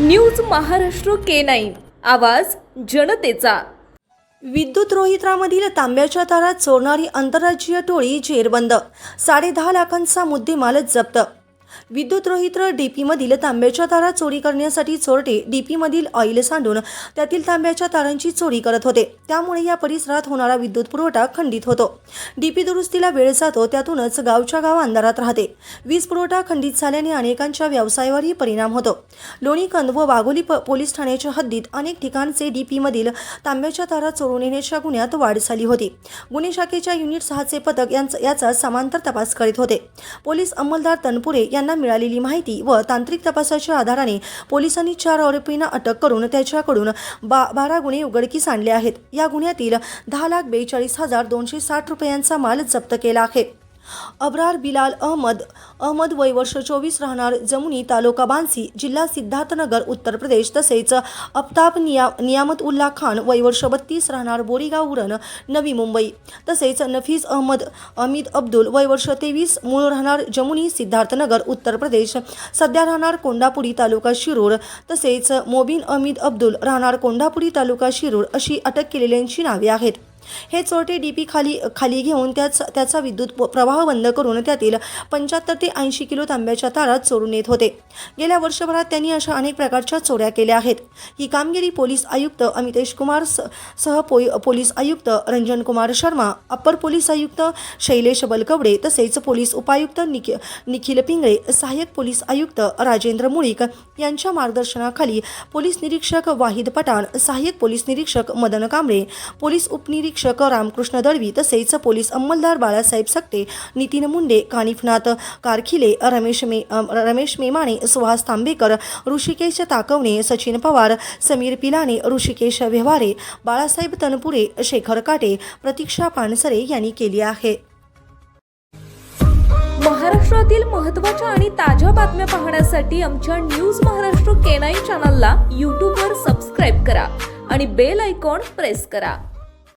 News Maharashtra K nine. आवाज जनतेचा. विद्युत रोहित्रामधील तांब्याच्या तारात चोरणारी आंतरराज्यीय टोळी जेरबंद. साडेदहा लाखांचा मुद्देमाल जप्त. विद्युत रोहित्र डीपीमधील तांब्याच्या तारा चोरी करण्यासाठी चोरटे डीपीमधील ऑइल सांडून त्यातील तांब्याच्या तारांची चोरी करत होते. त्यामुळे या परिसरात होणारा विद्युत पुरवठा खंडित होतो. डीपी दुरुस्तीला वेळ जातो त्यातूनच गावच्या गाव अंधारात राहते. वीज पुरवठा खंडित झाल्याने अनेकांच्या व्यवसायावरही परिणाम होतो. लोणीकंद व वाघोली प- पोलीस ठाण्याच्या हद्दीत अनेक ठिकाणचे डीपीमधील तांब्याच्या तारा चोरून येण्याच्या गुन्ह्यात वाढ झाली होती. गुन्हे शाखेच्या युनिट सहाचे पथक यांचा याचा समांतर तपास करीत होते. पोलीस अंमलदार तनपुरे यांना मिळालेली माहिती व तांत्रिक तपासाच्या आधाराने पोलिसांनी चार आरोपींना अटक करून त्याच्याकडून बा बारा गुन्हे उघडकीस आणले आहेत. या गुन्ह्यातील दहा लाख बेचाळीस हजार दोनशे साठ रुपयांचा माल जप्त केला आहे. अब्रार बिलाल अहमद अहमद वय वर्ष चोवीस राहणार जमुनी तालुका बांसी जिल्हा सिद्धार्थनगर उत्तर प्रदेश. तसेच अफताब निया नियामत उल्ला खान वय वर्ष बत्तीस राहणार बोरीगाव उरण नवी मुंबई. तसेच नफीज अहमद अमित अब्दुल वय वर्ष तेवीस मूळ राहणार जमुनी सिद्धार्थनगर उत्तर प्रदेश. सध्या राहणार कोंडापुरी तालुका शिरूर. तसेच मोबिन अमित अब्दुल राहणार कोंढापुरी तालुका शिरूर अशी अटक केलेल्यांची नावे आहेत. हे चोरटे डीपी खाली खाली घेऊन त्याच त्याचा विद्युत प्रवाह बंद करून त्यातील पंच्याहत्तर ते ऐंशी किलो तांब्याच्या तारात चोरून येत होते. गेल्या वर्षभरात त्यांनी अशा अनेक प्रकारच्या चोऱ्या केल्या आहेत. ही कामगिरी पोलीस आयुक्त अमितेश कुमार स- सह पोई पोलीस आयुक्त रंजन कुमार शर्मा अप्पर पोलीस आयुक्त शैलेश बलकवडे तसेच पोलीस उपायुक्त निखि निखिल पिंगळे सहाय्यक पोलीस आयुक्त राजेंद्र मुळीक यांच्या मार्गदर्शनाखाली पोलीस निरीक्षक वाहिद पठाण सहाय्यक पोलीस निरीक्षक मदन कांबळे पोलीस उपनिरीक्षक रामकृष्ण दळवी तसेच पोलीस अंमलदार बाळासाहेब सकटे नितीन मुंडे कानिफनाथ कारखिले रमेश मे रमेश मेमाणे सुहास तांबेकर ऋषिकेश ताकवणे सचिन पवार समीर पिलाने ऋषिकेश व्यवहारे बाळासाहेब तनपुरे शेखर काटे प्रतीक्षा पानसरे यांनी केली आहे. महाराष्ट्रातील महत्त्वाच्या आणि ताज्या बातम्या पाहण्यासाठी आमच्या न्यूज महाराष्ट्र केनाई चॅनलला यूट्यूबवर सबस्क्राईब करा आणि बेल आयकॉन प्रेस करा.